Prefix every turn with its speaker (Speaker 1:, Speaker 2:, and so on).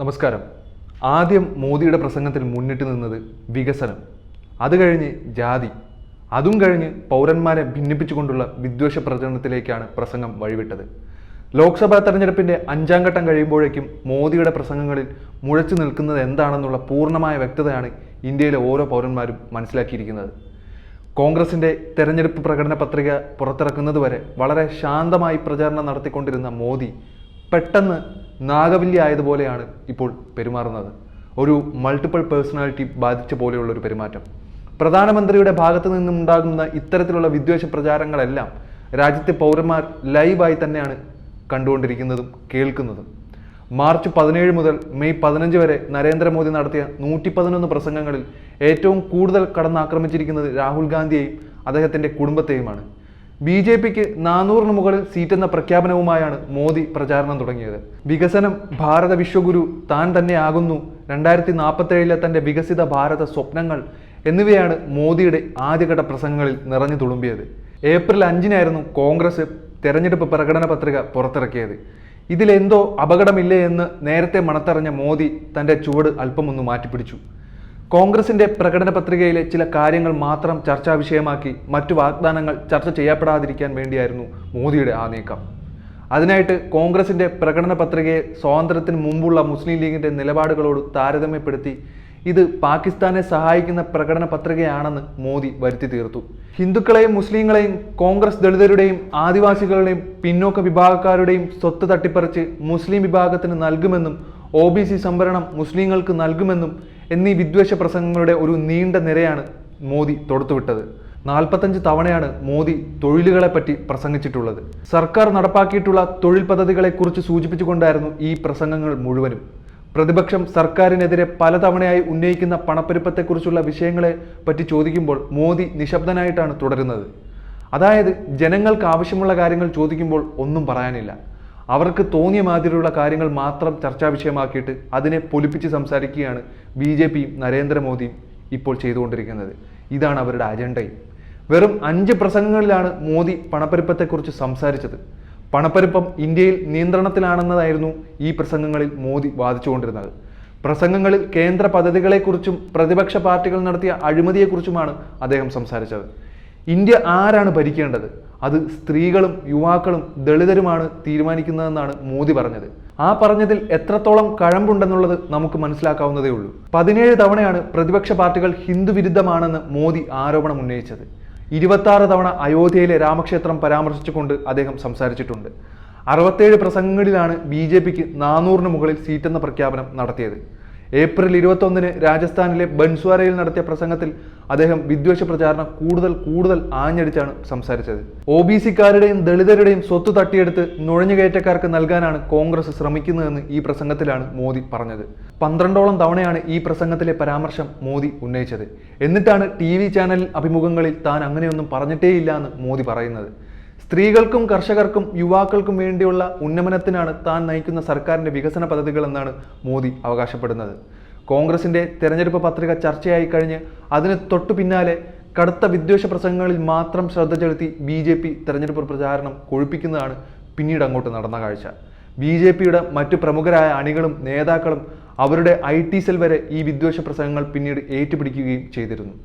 Speaker 1: നമസ്കാരം. ആദ്യം മോദിയുടെ പ്രസംഗത്തിൽ മുന്നിട്ട് നിന്നത് വികസനം. അത് കഴിഞ്ഞ് ജാതി. അതും കഴിഞ്ഞ് പൗരന്മാരെ ഭിന്നിപ്പിച്ചുകൊണ്ടുള്ള വിദ്വേഷ പ്രചരണത്തിലേക്കാണ് പ്രസംഗം വഴിവിട്ടത്. ലോക്സഭാ തെരഞ്ഞെടുപ്പിന്റെ അഞ്ചാം ഘട്ടം കഴിയുമ്പോഴേക്കും മോദിയുടെ പ്രസംഗങ്ങളിൽ മുഴച്ചു നിൽക്കുന്നത് എന്താണെന്നുള്ള പൂർണമായ വ്യക്തതയാണ് ഇന്ത്യയിലെ ഓരോ പൗരന്മാരും മനസ്സിലാക്കിയിരിക്കുന്നത്. കോൺഗ്രസിന്റെ തെരഞ്ഞെടുപ്പ് പ്രകടന പത്രിക പുറത്തിറക്കുന്നതുവരെ വളരെ ശാന്തമായി പ്രചാരണം നടത്തിക്കൊണ്ടിരുന്ന മോദി പെട്ടെന്ന് നാഗവല്യ ആയതുപോലെയാണ് ഇപ്പോൾ പെരുമാറുന്നത്. ഒരു മൾട്ടിപ്പിൾ പേഴ്സണാലിറ്റി ബാധിച്ച പോലെയുള്ള ഒരു പെരുമാറ്റം. പ്രധാനമന്ത്രിയുടെ ഭാഗത്തു നിന്നുണ്ടാകുന്ന ഇത്തരത്തിലുള്ള വിദ്വേഷ പ്രചാരങ്ങളെല്ലാം രാജ്യത്തെ പൗരന്മാർ ലൈവായി തന്നെയാണ് കണ്ടുകൊണ്ടിരിക്കുന്നതും കേൾക്കുന്നതും. മാർച്ച് പതിനേഴ് മുതൽ മെയ് പതിനഞ്ച് വരെ നരേന്ദ്രമോദി നടത്തിയ നൂറ്റി പതിനൊന്ന് പ്രസംഗങ്ങളിൽ ഏറ്റവും കൂടുതൽ കടന്നാക്രമിച്ചിരിക്കുന്നത് രാഹുൽ ഗാന്ധിയെയും അദ്ദേഹത്തിന്റെ കുടുംബത്തെയുമാണ്. ബി ജെ പിക്ക് നാനൂറിന് മുകളിൽ സീറ്റെന്ന പ്രഖ്യാപനവുമായാണ് മോദി പ്രചാരണം തുടങ്ങിയത്. വികസനം ഭാരത വിശ്വഗുരു താൻ തന്നെ ആകുന്നു. രണ്ടായിരത്തി നാൽപ്പത്തേഴിലെ തന്റെ വികസിത ഭാരത സ്വപ്നങ്ങൾ എന്നിവയാണ് മോദിയുടെ ആദ്യഘട്ട പ്രസംഗങ്ങളിൽ നിറഞ്ഞു തുളുമ്പിയത്. ഏപ്രിൽ അഞ്ചിനായിരുന്നു കോൺഗ്രസ് തെരഞ്ഞെടുപ്പ് പ്രകടന പത്രിക പുറത്തിറക്കിയത്. ഇതിലെന്തോ അപകടമില്ലേ എന്ന് നേരത്തെ മണത്തറിഞ്ഞ മോദി തന്റെ ചുവട് അല്പമൊന്ന് മാറ്റിപ്പിടിച്ചു. കോൺഗ്രസിന്റെ പ്രകടന പത്രികയിലെ ചില കാര്യങ്ങൾ മാത്രം ചർച്ചാ വിഷയമാക്കി മറ്റു വാഗ്ദാനങ്ങൾ ചർച്ച ചെയ്യപ്പെടാതിരിക്കാൻ വേണ്ടിയായിരുന്നു മോദിയുടെ ആ നീക്കം. അതിനായിട്ട് കോൺഗ്രസിന്റെ പ്രകടന പത്രികയെ സ്വാതന്ത്ര്യത്തിന് മുമ്പുള്ള മുസ്ലിം ലീഗിന്റെ നിലപാടുകളോട് താരതമ്യപ്പെടുത്തി ഇത് പാകിസ്ഥാനെ സഹായിക്കുന്ന പ്രകടന പത്രികയാണെന്ന് മോദി വരുത്തി തീർത്തു. ഹിന്ദുക്കളെയും മുസ്ലിങ്ങളെയും കോൺഗ്രസ് ദളിതരുടെയും ആദിവാസികളുടെയും പിന്നോക്ക വിഭാഗക്കാരുടെയും സ്വത്ത് തട്ടിപ്പറിച്ച് മുസ്ലിം വിഭാഗത്തിന് നൽകുമെന്നും ഒ ബി സി സംവരണം മുസ്ലിങ്ങൾക്ക് നൽകുമെന്നും എന്നീ വിദ്വേഷ പ്രസംഗങ്ങളുടെ ഒരു നീണ്ട നിരയാണ് മോദി തൊടുത്തുവിട്ടത്. നാൽപ്പത്തഞ്ച് തവണയാണ് മോദി തൊഴിലുകളെ പറ്റി പ്രസംഗിച്ചിട്ടുള്ളത്. സർക്കാർ നടപ്പാക്കിയിട്ടുള്ള തൊഴിൽ പദ്ധതികളെക്കുറിച്ച് സൂചിപ്പിച്ചുകൊണ്ടായിരുന്നു ഈ പ്രസംഗങ്ങൾ മുഴുവനും. പ്രതിപക്ഷം സർക്കാരിനെതിരെ പലതവണയായി ഉന്നയിക്കുന്ന പണപ്പെരുപ്പത്തെക്കുറിച്ചുള്ള വിഷയങ്ങളെ പറ്റി ചോദിക്കുമ്പോൾ മോദി നിശബ്ദനായിട്ടാണ് തുടരുന്നത്. അതായത് ജനങ്ങൾക്ക് ആവശ്യമുള്ള കാര്യങ്ങൾ ചോദിക്കുമ്പോൾ ഒന്നും പറയാനില്ല. അവർക്ക് തോന്നിയ മാതിരിയുള്ള കാര്യങ്ങൾ മാത്രം ചർച്ചാ വിഷയമാക്കിയിട്ട് അതിനെ പൊലിപ്പിച്ച് സംസാരിക്കുകയാണ് ബി ജെ പിയും നരേന്ദ്രമോദിയും ഇപ്പോൾ ചെയ്തുകൊണ്ടിരിക്കുന്നത്. ഇതാണ് അവരുടെ അജണ്ടയും. വെറും അഞ്ച് പ്രസംഗങ്ങളിലാണ് മോദി പണപ്പെരുപ്പത്തെക്കുറിച്ച് സംസാരിച്ചത്. പണപ്പെരുപ്പം ഇന്ത്യയിൽ നിയന്ത്രണത്തിലാണെന്നതായിരുന്നു ഈ പ്രസംഗങ്ങളിൽ മോദി വാദിച്ചുകൊണ്ടിരുന്നത്. പ്രസംഗങ്ങളിൽ കേന്ദ്ര പദ്ധതികളെക്കുറിച്ചും പ്രതിപക്ഷ പാർട്ടികൾ നടത്തിയ അഴിമതിയെക്കുറിച്ചുമാണ് അദ്ദേഹം സംസാരിച്ചത്. ഇന്ത്യ ആരാണ് ഭരിക്കേണ്ടത്? അത് സ്ത്രീകളും യുവാക്കളും ദളിതരുമാണ് തീരുമാനിക്കുന്നതെന്നാണ് മോദി പറഞ്ഞത്. ആ പറഞ്ഞതിൽ എത്രത്തോളം കഴമ്പുണ്ടെന്നുള്ളത് നമുക്ക് മനസ്സിലാക്കാവുന്നതേ ഉള്ളൂ. പതിനേഴ് തവണയാണ് പ്രതിപക്ഷ പാർട്ടികൾ ഹിന്ദു വിരുദ്ധമാണെന്ന് മോദി ആരോപണം ഉന്നയിച്ചത്. ഇരുപത്തി തവണ അയോധ്യയിലെ രാമക്ഷേത്രം പരാമർശിച്ചുകൊണ്ട് അദ്ദേഹം സംസാരിച്ചിട്ടുണ്ട്. അറുപത്തേഴ് പ്രസംഗങ്ങളിലാണ് ബി ജെ പിക്ക് നാനൂറിന് മുകളിൽ സീറ്റെന്ന പ്രഖ്യാപനം നടത്തിയത്. ഏപ്രിൽ ഇരുപത്തൊന്നിന് രാജസ്ഥാനിലെ ബൻസ്വാരയിൽ നടത്തിയ പ്രസംഗത്തിൽ അദ്ദേഹം വിദ്വേഷ പ്രചാരണം കൂടുതൽ കൂടുതൽ ആഞ്ഞടിച്ചാണ് സംസാരിച്ചത്. ഒ ബി സിക്കാരുടെയും ദളിതരുടെയും സ്വത്ത് തട്ടിയെടുത്ത് നുഴഞ്ഞുകയറ്റക്കാർക്ക് നൽകാനാണ് കോൺഗ്രസ് ശ്രമിക്കുന്നതെന്ന് ഈ പ്രസംഗത്തിലാണ് മോദി പറഞ്ഞത്. പന്ത്രണ്ടോളം തവണയാണ് ഈ പ്രസംഗത്തിലെ പരാമർശം മോദി ഉന്നയിച്ചത്. എന്നിട്ടാണ് ടി ചാനൽ അഭിമുഖങ്ങളിൽ താൻ അങ്ങനെയൊന്നും പറഞ്ഞിട്ടേയില്ല എന്ന് മോദി പറയുന്നത്. സ്ത്രീകൾക്കും കർഷകർക്കും യുവാക്കൾക്കും വേണ്ടിയുള്ള ഉന്നമനത്തിനാണ് താൻ നയിക്കുന്ന സർക്കാരിന്റെ വികസന പദ്ധതികളെന്നാണ് മോദി അവകാശപ്പെടുന്നത്. കോൺഗ്രസിന്റെ തെരഞ്ഞെടുപ്പ് പത്രിക ചർച്ചയായി കഴിഞ്ഞ് അതിന് തൊട്ടു പിന്നാലെ കടുത്ത വിദ്വേഷ പ്രസംഗങ്ങളിൽ മാത്രം ശ്രദ്ധ ചെലുത്തി ബി ജെ പി തെരഞ്ഞെടുപ്പ് പ്രചാരണം കൊഴുപ്പിക്കുന്നതാണ് പിന്നീട് അങ്ങോട്ട് നടന്ന കാഴ്ച. ബി ജെ പിയുടെ മറ്റു പ്രമുഖരായ അണികളും നേതാക്കളും അവരുടെ ഐ ടി സെൽ വരെ ഈ വിദ്വേഷ പ്രസംഗങ്ങൾ പിന്നീട് ഏറ്റുപിടിക്കുകയും ചെയ്തിരുന്നു.